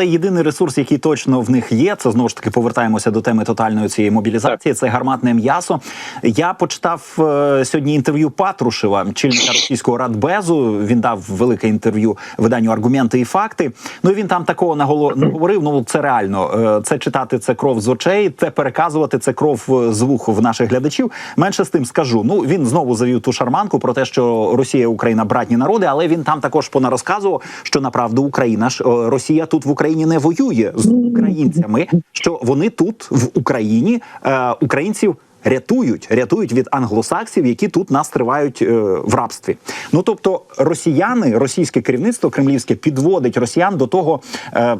Але єдиний ресурс, який точно в них є, це знову ж таки повертаємося до теми тотальної цієї мобілізації. Це гарматне м'ясо. Я почитав е, сьогодні інтерв'ю Патрушева, чільника російського радбезу. Він дав велике інтерв'ю виданню аргументи і факти. Ну і він там такого наголо говорив. Ну це реально. Е, це читати це кров з очей, це переказувати це кров е, з вух в наших глядачів. Менше з тим скажу. Ну він знову завів ту шарманку про те, що Росія і Україна братні народи, але він там також понарозказував, що направду Україна ж е, Росія тут в Україні не воює з українцями. Що вони тут в Україні е, українців. Рятують, рятують від англосаксів, які тут нас тривають е, в рабстві. Ну тобто, росіяни, російське керівництво кремлівське підводить росіян до того. Е,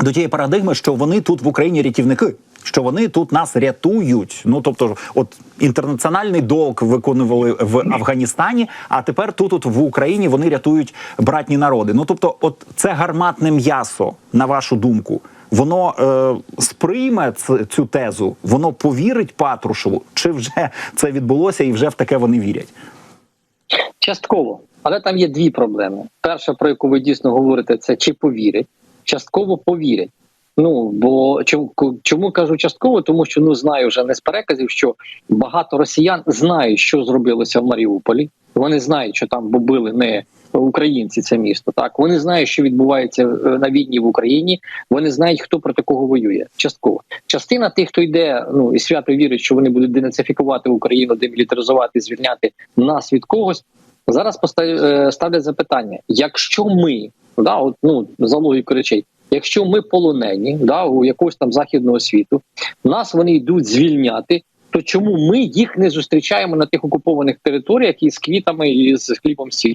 до тієї парадигми, що вони тут в Україні рятівники, що вони тут нас рятують. Ну тобто, от інтернаціональний долг виконували в Афганістані, а тепер тут, от в Україні, вони рятують братні народи. Ну тобто, от це гарматне м'ясо, на вашу думку. Воно е, сприйме цю тезу, воно повірить Патрушеву, чи вже це відбулося і вже в таке вони вірять? Частково, але там є дві проблеми. Перша, про яку ви дійсно говорите, це чи повірять, частково повірять. Ну бо чому чому кажу частково? Тому що ну знаю вже не з переказів, що багато росіян знають, що зробилося в Маріуполі. Вони знають, що там бомбили не українці це місто. Так вони знають, що відбувається е, на війні в Україні. Вони знають, хто проти кого воює. Частково частина тих, хто йде, ну і свято вірить, що вони будуть денацифікувати Україну, демілітаризувати, звільняти нас від когось. Зараз постав- е, запитання: якщо ми да, от, ну за логікою речей, якщо ми полонені да, у якогось там західного світу, нас вони йдуть звільняти. То чому ми їх не зустрічаємо на тих окупованих територіях із квітами і з хлібом сіль?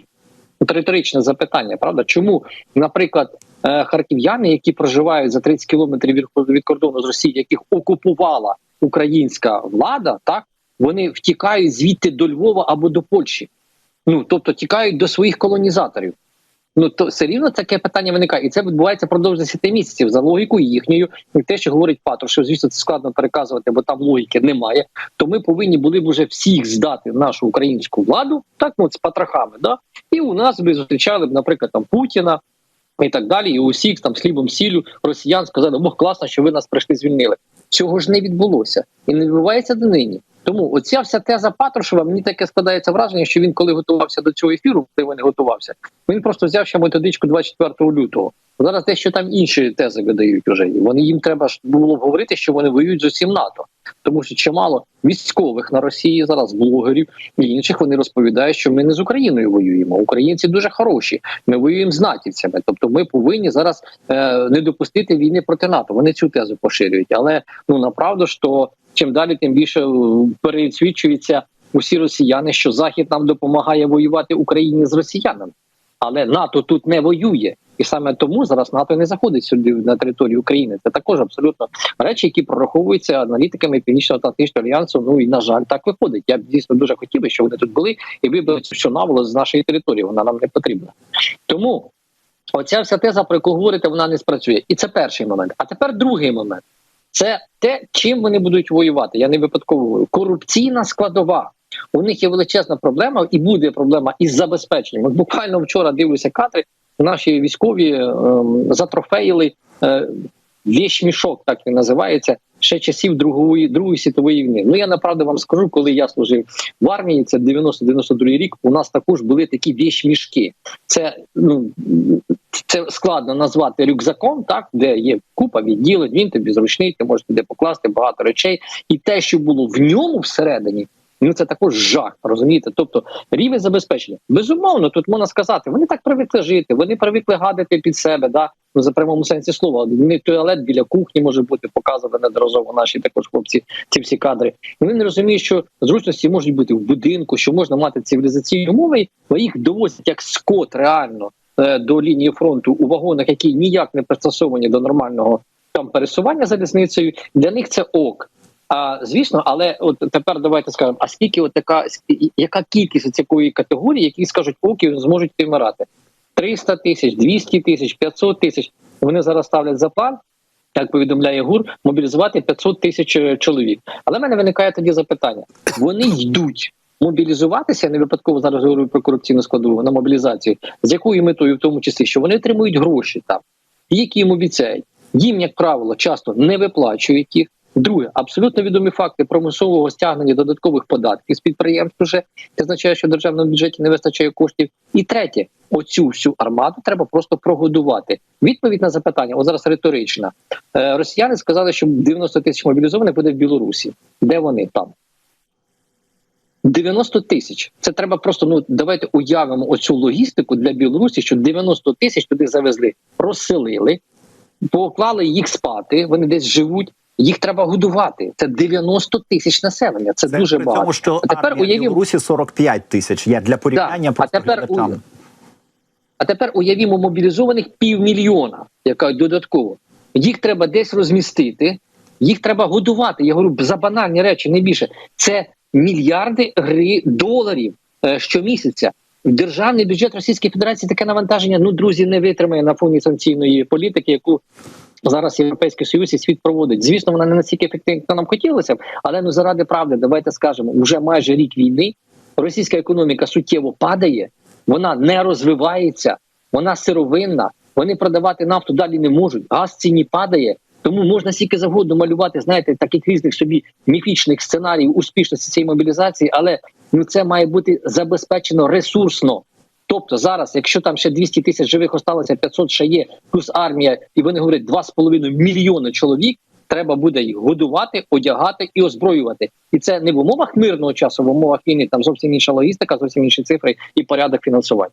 От Риторичне запитання, правда? Чому, наприклад, е, харків'яни, які проживають за 30 кілометрів від кордону з Росії, яких окупувала українська влада, так вони втікають звідти до Львова або до Польщі? Ну тобто тікають до своїх колонізаторів. Ну то все рівно таке питання виникає, і це відбувається впродовж 10 місяців за логікою їхньою. І те, що говорить Патру, що звісно це складно переказувати, бо там логіки немає. То ми повинні були б уже всіх здати нашу українську владу, так ну з патрахами, да і у нас би зустрічали б, наприклад, там Путіна і так далі. І усіх там з хлібом сіллю росіян сказали, ох, класно, що ви нас прийшли звільнили. Цього ж не відбулося і не відбувається донині. Тому оця вся теза Патрушева, мені таке складається враження, що він, коли готувався до цього ефіру, коли він готувався, він просто взяв ще методичку 24 лютого. Зараз те, що там інші тези видають уже. Вони їм треба ж було б говорити, що вони воюють з усім НАТО, тому що чимало військових на Росії зараз блогерів і інших вони розповідають, що ми не з Україною воюємо. Українці дуже хороші. Ми воюємо з натівцями. Тобто, ми повинні зараз е, не допустити війни проти НАТО. Вони цю тезу поширюють. Але ну направду то чим далі, тим більше е, пересвідчується усі росіяни, що Захід нам допомагає воювати Україні з росіянами. Але НАТО тут не воює, і саме тому зараз НАТО не заходить сюди на територію України. Це також абсолютно речі, які прораховуються аналітиками Північно-Атлантичного альянсу. Ну і на жаль, так виходить. Я б дійсно дуже хотів би, щоб вони тут були і вибили цю наволо з нашої території. Вона нам не потрібна. Тому оця вся теза, про яку говорите, вона не спрацює. І це перший момент. А тепер другий момент. Це те, чим вони будуть воювати. Я не випадково говорю. Корупційна складова. У них є величезна проблема, і буде проблема із забезпеченням. От буквально вчора дивлюся кадри. Наші військові ем, затрофеїли е, вещмішок, так він називається, ще часів Другої Другої світової війни. Ну я направду вам скажу, коли я служив в армії, це 90-92 рік. У нас також були такі вещмішки. Це ну це складно назвати рюкзаком, так де є купа відділень, він тобі зручний, ти можеш туди покласти багато речей, і те, що було в ньому всередині. Ну це також жах, розумієте? Тобто рівень забезпечення. Безумовно, тут можна сказати, вони так привикли жити, вони привикли гадати під себе, да за прямому сенсі слова. Не туалет біля кухні може бути показано неодноразово наші також хлопці. Ці всі кадри. І Вони не розуміють, що зручності можуть бути в будинку, що можна мати цивілізаційні умови, бо їх довозять як скот реально е, до лінії фронту у вагонах, які ніяк не пристосовані до нормального там пересування залізницею. Для них це ок. А звісно, але от тепер давайте скажемо: а скільки от така яка кількість такої категорії, які скажуть оки, зможуть вмирати? 300 тисяч, 200 тисяч, 500 тисяч. Вони зараз ставлять за план, як повідомляє ГУР, мобілізувати 500 тисяч е, чоловік. Але в мене виникає тоді запитання: вони йдуть мобілізуватися. Я Не випадково зараз говорю про корупційну складову на мобілізацію. З якою метою, в тому числі, що вони отримують гроші там, які їм обіцяють. Їм, як правило, часто не виплачують їх. Друге, абсолютно відомі факти примусового стягнення додаткових податків з підприємств. Вже це означає, що в державному бюджеті не вистачає коштів. І третє, оцю всю армаду треба просто прогодувати. Відповідь на запитання, от зараз риторична. Е, росіяни сказали, що 90 тисяч мобілізованих буде в Білорусі. Де вони там? 90 тисяч. Це треба просто. Ну давайте уявимо оцю логістику для Білорусі, що 90 тисяч туди завезли, розселили, поклали їх спати. Вони десь живуть. Їх треба годувати. Це 90 тисяч населення. Це, Це дуже при багато. тому, що А тепер уявімо- Білорусі 45 тисяч. Я для порівняння а тепер уяв- А тепер уявімо мобілізованих півмільйона, яка додатково. Їх треба десь розмістити, їх треба годувати. Я говорю за банальні речі, не більше. Це мільярди гри доларів е, щомісяця. Державний бюджет Російської Федерації таке навантаження, ну друзі, не витримає на фоні санкційної політики, яку зараз Європейський Союз і світ проводить. Звісно, вона не настільки ефективна, як нам хотілося б, але ну заради правди, давайте скажемо, вже майже рік війни. Російська економіка суттєво падає, вона не розвивається, вона сировинна. Вони продавати нафту далі не можуть. Газ ціні падає. Тому можна стільки завгодно малювати, знаєте, таких різних собі міфічних сценаріїв успішності цієї мобілізації, але ну це має бути забезпечено ресурсно. Тобто зараз, якщо там ще 200 тисяч живих осталося, 500 ще є, плюс армія, і вони говорять 2,5 мільйони чоловік. Треба буде їх годувати, одягати і озброювати. І це не в умовах мирного часу, в умовах війни там зовсім інша логістика, зовсім інші цифри і порядок фінансування.